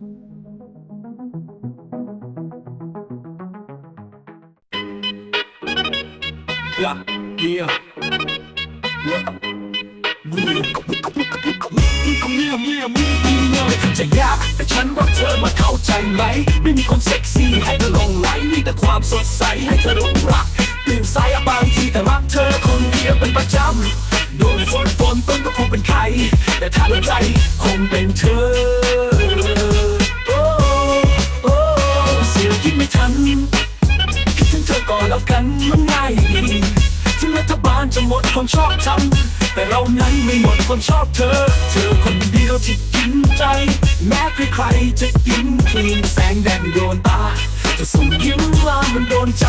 Yeah, yeah. Yeah. จะยากแต่ฉันว่าเธอมาเข้าใจไหม ไม่มีคนเซ็กซี่ให้เธอหลงไหลมีแต่ความสดใสให้เธอหลงรักตื่นสายอะบางทีแต่รักเธอคนเดียวเป็นประจำโดนฝนฝนต้นก็คงเป็นใคร แต่ถ้าหัวใจคงเป็นเธอ จะหมดคนชอบทำแต่เรานั้นไม่หมดคนชอบเธอ เธอคนเดียวที่กินใจ แม้ใครๆจะกินคลีนแสงแดดโดนตาจะส่งยิ้มมามันโดนใจ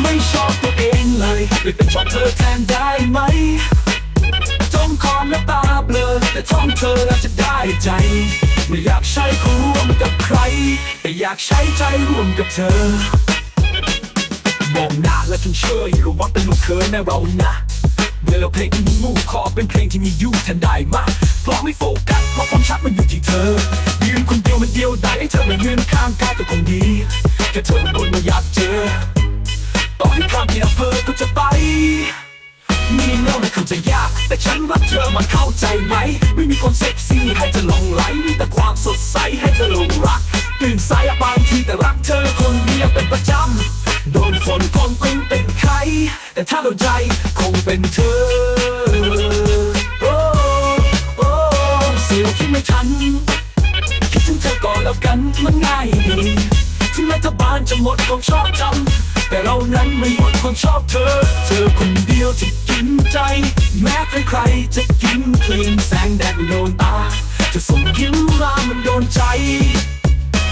ไม่ชอบตัวเองเลยเลยเป็นชอบเธอแทนได้ไหมจ้องคอมและตาเบลอ แต่ท่องเธอแล้วจะได้ใจ ไม่อยากใช้เขาร่วมกับใคร แต่อยากใช้ใจร่วมกับเธอ องหน้าและจนเชยรู้ว่าเป็นลูกเคยแม่เรานะเมื่อเราเพลงที่มีมูขอเป็นเพลงที่มียูแทนได้มาเพราะไม่โฟกัสเพราะความชัดมันอยู่ที่เธอ ยืนคนเดียวมันเดียวได้ให้เธอมายืนข้างกายก็คงดีแค่เธอโดนมาอยากเจอต่อให้ข้ามที่อำเภอก็จะไปมีเงาในคำจะยาก แต่ฉันรักเธอมันเข้าใจไหม ไม่มีคนเซ็กซี่ให้เธอหลงไหลมีแต่ความสดใสให้เธอหลงรักตื่นสายอะบางทีแต่รักเธอคนเดียวเป็นประ เป็นเธอ โอ้โอ้เสียวที่ไม่ทัน คิดถึงเธอก่อนแล้วกันมันง่ายดีถึงรัฐบาลจะหมดคนชอบจำแต่เรานั้นไม่หมดคนชอบเธอ เธอคนเดียวที่กินใจ แม้ใครๆจะกินคลีนแสงแดดโดนตาจะส่งยิ้มมามันโดนใจ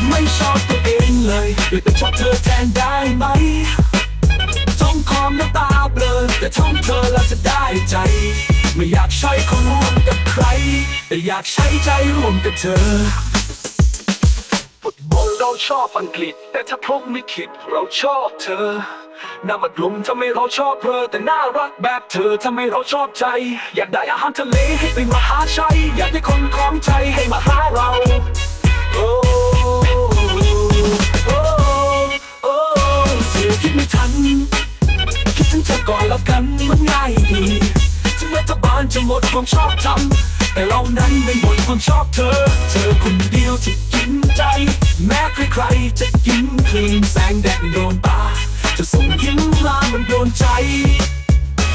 ไม่ชอบตัวเองเลยเลยแต่ชอบเธอแทนได้ไหม จ้องคอมน้ำตาเบลอแต่ท่องเธอแล้วจะได้ใจ ไม่อยากใช้คนร่วมกับใคร แต่อยากใช้ใจร่วมกับเธอฟุตบอลเราชอบอังกฤษ แต่ถ้าพรหมไม่คิดเราชอบเธอน้ำมันลมทำให้เราชอบเธอแต่น่ารักแบบเธอทำให้เราชอบใจ อยากได้อาหารทะเลให้ไปมาหาชัยอยากได้คนคล้องใจให้มาหาเราโจะหมดความชอบทำแต่เรานั้นไม่หมดความชอบเธอ เธอคนเดียวที่กินใจ แม้ใครๆจะกินคลีนแสงแดดโดนตา จะส่งยิ้มมามันโดนใจ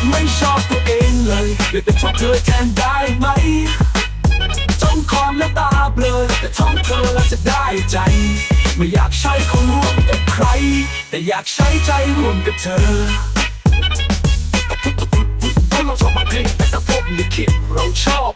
ไม่ชอบตัวเองเลยเลยแต่ชอบเธอแทนได้ไหมจ้องคอมและตาเบลอแต่ท่องเธอแล้วจะได้ใจ ไม่อยากใช้คนร่วมกับใคร แต่อยากใช้ใจร่วมกับเธอ ลิขิตเราชอบ